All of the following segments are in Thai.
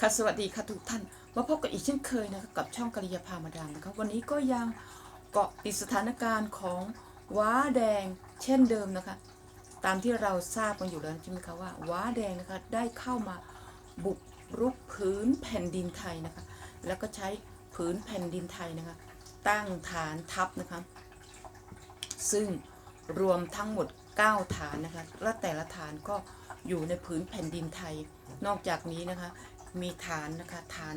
ค่ะสวัสดีค่ะทุกท่าน มาพบกันอีกเช่นเคยนะคะกับช่องกริยาพามาดามนะคะวันนี้ก็ยังเกาะติดสถานการณ์ของว้าแดงเช่นเดิมนะคะ ตามที่เราทราบกันอยู่แล้วใช่ไหมคะว่าว้าแดงนะคะได้เข้ามาบุกรุกพื้นแผ่นดินไทยนะคะ แล้วก็ใช้พื้นแผ่นดินไทยนะคะ ตั้งฐานทัพนะคะ ซึ่งรวมทั้งหมด 9 ฐานนะคะและแต่ละฐานก็อยู่ในพื้นแผ่นดินไทย นอกจากนี้นะคะ มีฐานนะคะฐาน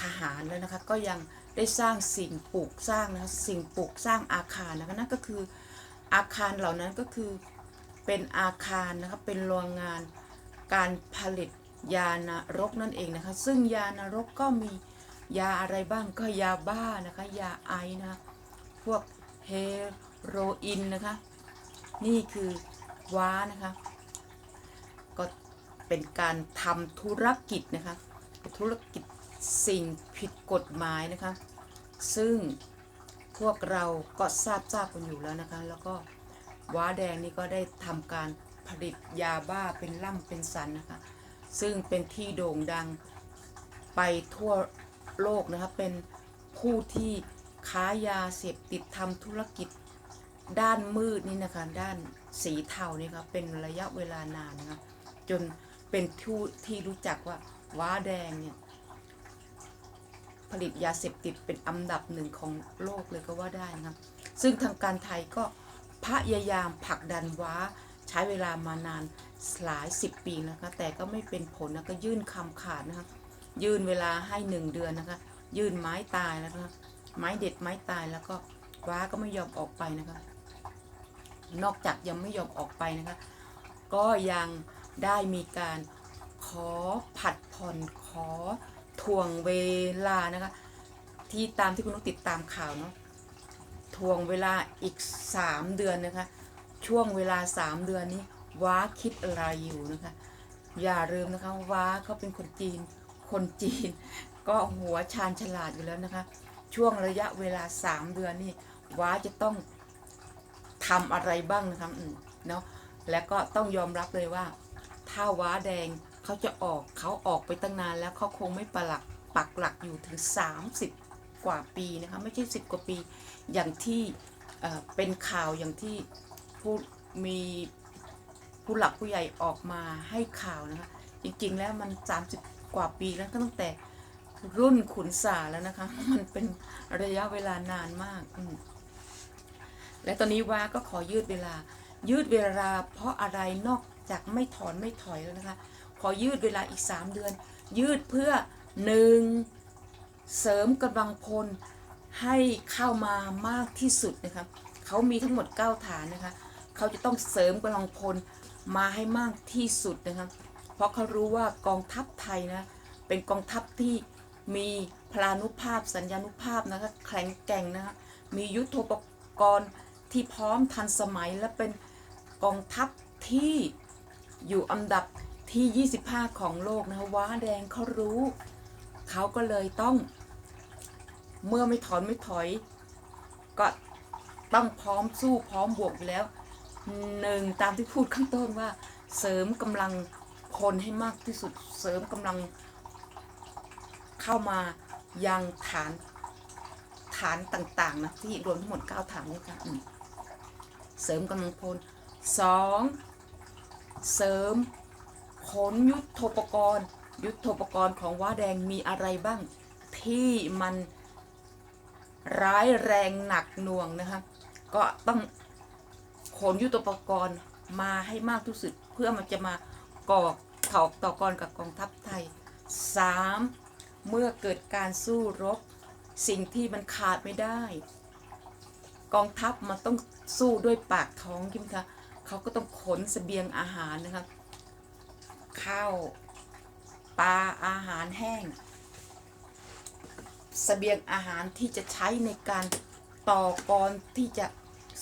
ทหารแล้วนะคะก็ยังได้สร้างสิ่งปลูกสร้างนะคะสิ่งปลูกสร้างอาคารนะคะนั่นก็คืออาคารเหล่านั้นก็คือเป็นอาคารนะคะเป็นโรงงานการผลิตยานรกนั่นเองนะคะ ซึ่งยานรกก็มียาอะไรบ้างก็ยาบ้านะคะยาไอนะคะพวกเฮโรอีนนะคะ นี่คือว้านะคะ เป็นการทำธุรกิจนะคะ ธุรกิจสิ่งผิดกฎหมายนะคะ ซึ่งพวกเราก็ทราบทราบกันอยู่แล้วนะคะ แล้วก็ว้าแดงนี่ก็ได้ทำการผลิตยาบ้าเป็นล่ำเป็นสันนะคะ ซึ่งเป็นที่โด่งดังไปทั่วโลกนะคะ เป็นผู้ที่ค้ายาเสพติดทำธุรกิจด้านมืดนี่นะคะ ด้านสีเทานี่ครับเป็นระยะเวลานานนะคะจน เป็นที่ที่รู้จักว่าว้าแดงเนี่ยผลิตยาเสพติดเป็นอันดับหนึ่งของโลกเลยก็ว่าได้นะซึ่งทางการไทยก็พยายามผลักดันว้าใช้เวลามานานหลายสิบปีนะคะแต่ก็ไม่เป็นผลนะก็ยื่นคำขาดนะคะยื่นเวลาให้หนึ่งเดือนนะคะยื่นไม้ตายแล้วนะคะไม้เด็ดไม้ตายแล้วก็ว้าก็ไม่ยอมออกไปนะคะนอกจากยังไม่ยอมออกไปนะคะก็ยัง ได้มีการขอผัดผ่อนขอทวงเวลานะคะ ที่ตามที่คุณนุกติดตามข่าวเนาะทวงเวลาอีก 3 เดือนนะคะ ช่วงเวลา 3 เดือนนี้ว้าคิดอะไรอยู่นะคะ อย่าลืมนะคะว้าเขาเป็นคนจีน คนจีน ก็หัวชาญฉลาดอยู่แล้วนะคะ ช่วงระยะเวลา 3 เดือนนี่ว้าจะต้องทำอะไรบ้างนะครับอืมเนาะแล้วก็ต้องยอมรับเลยว่า ถ้าว้าแดงเขาจะออกเขาออกไปตั้งนานแล้วเขาคงไม่ปลักปักหลักอยู่ถึง 30 กว่าปีนะคะไม่ใช่ 10 กว่าปี อย่างที่เเป็นข่าวอย่างที่ผู้มีผู้หลักผู้ใหญ่ออกมาให้ข่าวนะคะจริงๆแล้วมัน 30 กว่าปีแล้วก็ตั้งแต่รุ่นขุนสาแล้วนะคะ มันเป็นระยะเวลานานมาก และตอนนี้ว่าก็ขอยืดเวลา ยืดเวลาเพราะอะไรนอก จากไม่ถอนไม่ถอยแล้วนะคะ ขอยืดเวลาอีก 3 เดือน ยืดเพื่อหนึ่งเสริมกำลังพลให้เข้ามามากที่สุดนะคะเขามีทั้งหมด 9 ฐานนะคะเขาจะต้องเสริมกำลังพลมาให้มากที่สุดนะคะเพราะเขารู้ว่ากองทัพไทยนะเป็นกองทัพที่มีพลานุภาพสัญญานุภาพนะคะแข็งแกร่งนะคะมียุทโธปกรณ์ที่พร้อมทันสมัยและเป็นกองทัพที่ อยู่อันดับที่ 25 ของโลกนะคะว้าแดงเขารู้ เขาก็เลยต้อง เมื่อไม่ถอนไม่ถอย ก็ต้องพร้อมสู้พร้อมบวกอยู่แล้วหนึ่งตามที่พูดข้างต้นว่า เสริมกำลังคนให้มากที่สุดเสริมกำลัง เข้ามายังฐานฐานต่างๆนะที่รวมทั้งหมด 9 ฐานด้วยกันเสริมกำลังพลสอง เสริมขนยุทโธปกรณ์ ยุทโธปกรณ์ของว้าแดงมีอะไรบ้างที่มันร้ายแรงหนักหน่วงนะคะก็ต้องขนยุทโธปกรณ์มาให้มากที่สุดเพื่อมันจะมาก่อถอกต่อกรกับกองทัพไทยสามเมื่อเกิดการสู้รบ สิ่งที่มันขาดไม่ได้ กองทัพมันต้องสู้ด้วยปากท้องใช่ไหมคะ เขาก็ต้องขนเสบียงอาหารนะคะข้าวปลาอาหารแห้งเสบียงอาหารที่จะใช้ในการต่อกรที่จะ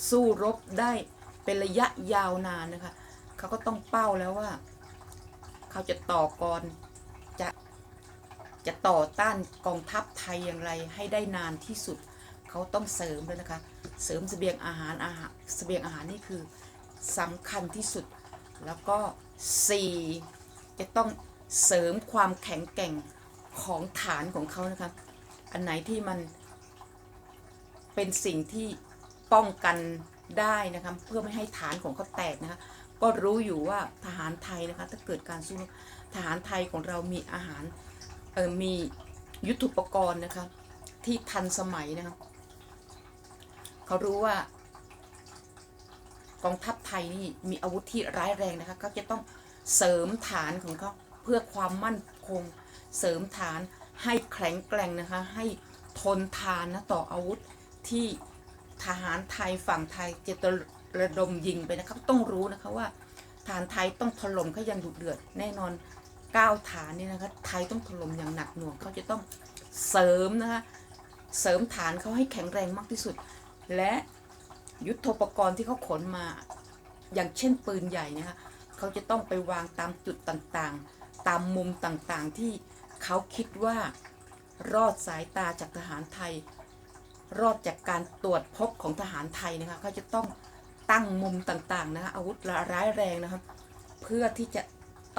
สู้รบได้เป็นระยะยาวนานนะคะเขาก็ต้องเป้าแล้วว่า เขาจะต่อกรจะจะต่อต้านกองทัพไทยอย่างไรให้ได้นานที่สุด เขาต้องเสริมเลยนะคะ เสริมเสบียงอาหารอาหารเสบียงอาหารนี่คือ สำคัญที่สุด แล้วก็ 4 จะต้องเสริมความแข็งแกร่งของฐานของเขานะคะ อันไหนที่มันเป็นสิ่งที่ป้องกันได้นะคะเพื่อไม่ให้ฐานของเขาแตกนะคะก็รู้อยู่ว่าทหารไทยนะคะถ้าเกิดการสู้ทหารไทยของเรามีอาหารเออมียุทโธปกรณ์นะคะที่ทันสมัยนะคะเขารู้ว่า กองทัพไทยนี่มีอาวุธที่ร้ายแรงนะคะก็จะต้องเสริมฐานของเขาเพื่อความมั่นคง เสริมฐานให้แข็งแกร่งนะคะ ให้ทนทานนะต่ออาวุธที่ทหารไทยฝั่งไทยจะตระดมยิงไปนะครับ ต้องรู้นะคะว่าทหารไทยต้องถล่มเขาอย่างดุเดือดแน่นอนก้าวฐานนี่นะคะไทยต้องถล่มอย่างหนักหน่วงเขาจะต้องเสริมนะคะเสริมฐานเขาให้แข็งแรงมากที่สุด และ ยุทโธปกรณ์ที่เขาขนมา อย่างเช่นปืนใหญ่นะคะเขาจะต้องไปวางตามจุดต่างๆ ตามมุมต่างๆที่เขาคิดว่ารอดสายตาจากทหารไทย รอดจากการตรวจพบของทหารไทยนะคะเขาจะต้องตั้งมุมต่างๆนะคะอาวุธร้ายแรงนะครับเพื่อที่จะ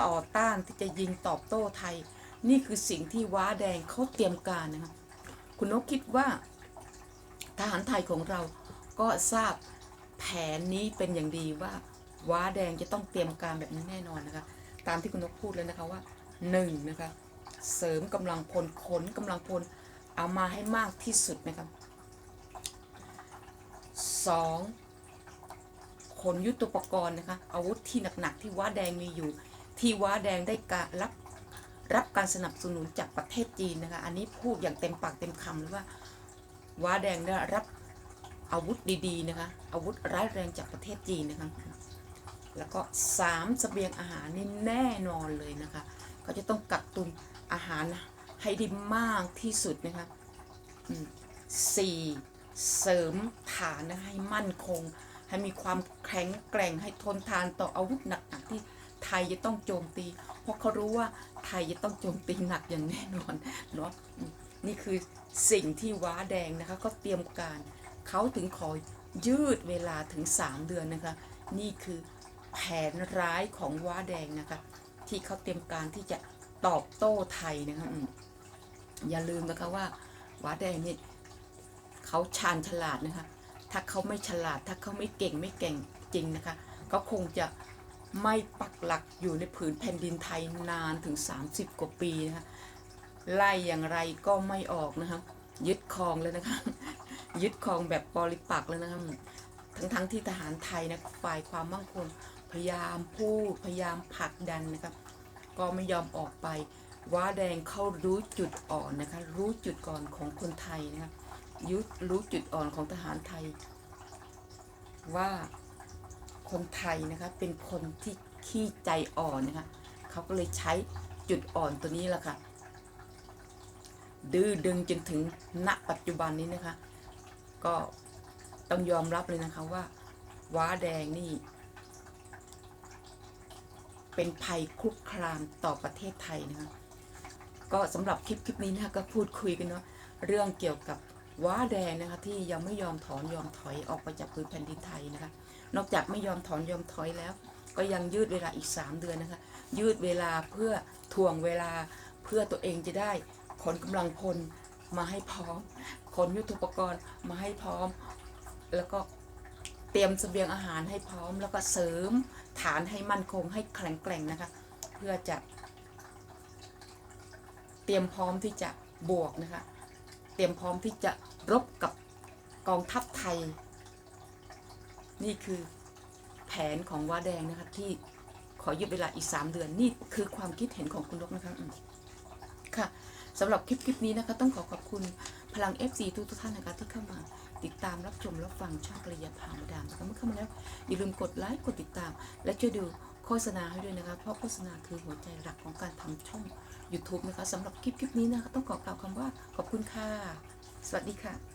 ต่อต้านที่จะยิงตอบโต้ไทย นี่คือสิ่งที่ว้าแดงเขาเตรียมการนะครับคุณนกคิดว่า ทหารไทยของเรา ก็ทราบแผนนี้เป็นอย่างดีว่าว้าแดงจะต้องเตรียมการแบบนี้แน่นอนนะคะ ตามที่คุณนกพูดเลยนะคะว่าหนึ่งนะคะเสริมกำลังพลขนกำลังพลเอามาให้มากที่สุดนะครับสองขนยุทธปกรณ์นะคะอาวุธที่หนักๆที่ว้าแดงมีอยู่ ที่ว้าแดงได้การรับรับการสนับสนุนจากประเทศจีนนะคะ อันนี้พูดอย่างเต็มปากเต็มคำเลยว่าว้าแดงได้รับ อาวุธดีๆนะคะอาวุธร้ายแรงจากประเทศจีนนะคะแล้วก็สามเสบียงอาหารนี่แน่นอนเลยนะคะเขาจะต้องกักตุนอาหารให้ได้มากที่สุดนะคะสี่เสริมฐานนะคะให้มั่นคง ให้มีความแข็งแกร่งให้ทนทานต่ออาวุธหนักๆที่ไทยจะต้องโจมตี เพราะเขารู้ว่าไทยจะต้องโจมตีหนักอย่างแน่นอนเนาะนี่คือสิ่งที่ว้าแดงนะคะก็เตรียมการ เขาถึงขอยืดเวลาถึง 3 เดือนนะคะ นี่คือแผนร้ายของว้าแดงนะคะ ที่เขาเตรียมการที่จะตอบโต้ไทยนะคะอย่าลืมนะคะว่าว้าแดงนี่เขาชาญฉลาดนะคะ ถ้าเขาไม่ฉลาด ถ้าเขาไม่เก่งไม่เก่งจริงนะคะก็คงจะไม่ปักหลักอยู่ในผืนแผ่นดินไทยนานถึง 30 กว่าปีนะคะไล่อย่างไรก็ไม่ออกนะคะยึดครองเลยนะคะ ยึดครองแบบปริปักเลยนะคะทั้งทั้งๆที่ทหารไทยนะฝ่ายความมั่งคงพยายามพูดพยายามผลักดันนะครับ ก็ไม่ยอมออกไปว้าแดงเขารู้จุดอ่อนนะคะ รู้จุดอ่อนของคนไทยนะคะยุรู้จุดอ่อนของทหารไทย ว่าคนไทยนะคะเป็นคนที่ขี้ใจอ่อนนะคะเขาก็เลยใช้จุดอ่อนตัวนี้แหละค่ะดื้อดึงจนถึงณปัจจุบันนี้นะคะ ก็ต้องยอมรับเลยนะคะว่า ว้าแดงนี่ เป็นภัยคุกคามต่อประเทศไทยนะคะก็สำหรับคลิปคลิปนี้นะคะก็พูดคุยกันเนาะเรื่องเกี่ยวกับว้าแดงนะคะที่ยังไม่ยอมถอนยอมถอยออกไปจากพื้นแผ่นดินไทยนะคะ นอกจากไม่ยอมถอนยอมถอยแล้ว ก็ยังยืดเวลาอีก 3 เดือนนะคะ ยืดเวลาเพื่อทวงเวลาเพื่อตัวเองจะได้ขนกำลังพล มาให้พร้อม ขนยุทโธปกรณ์มาให้พร้อม แล้วก็เตรียมเสบียงอาหารให้พร้อม แล้วก็เสริมฐานให้มั่นคงให้แข็งแกร่งนะคะ เพื่อจะ เตรียมพร้อมที่จะบวกนะคะ เตรียมพร้อมที่จะรบกับกองทัพไทย นี่คือแผนของว้าแดงนะคะที่ขอยืดเวลาอีก 3 เดือน นี่คือความคิดเห็นของคุณนกนะคะค่ะ สำหรับคลิปคลิปนี้นะคะ ต้องขอขอบคุณพลัง FC ทุกทุกท่านนะคะที่เข้ามาติดตามรับชมรับฟังช่องกระยาพามาดามนะคะเมื่อเข้ามาแล้ว อย่าลืมกดไลค์กดติดตาม และช่วยดูโฆษณาให้ด้วยนะคะ เพราะโฆษณาคือหัวใจหลักของการทำช่อง YouTube นะคะสำหรับคลิปคลิปนี้นะคะ ต้องขอกล่าวคำว่าขอบคุณค่ะ สวัสดีค่ะ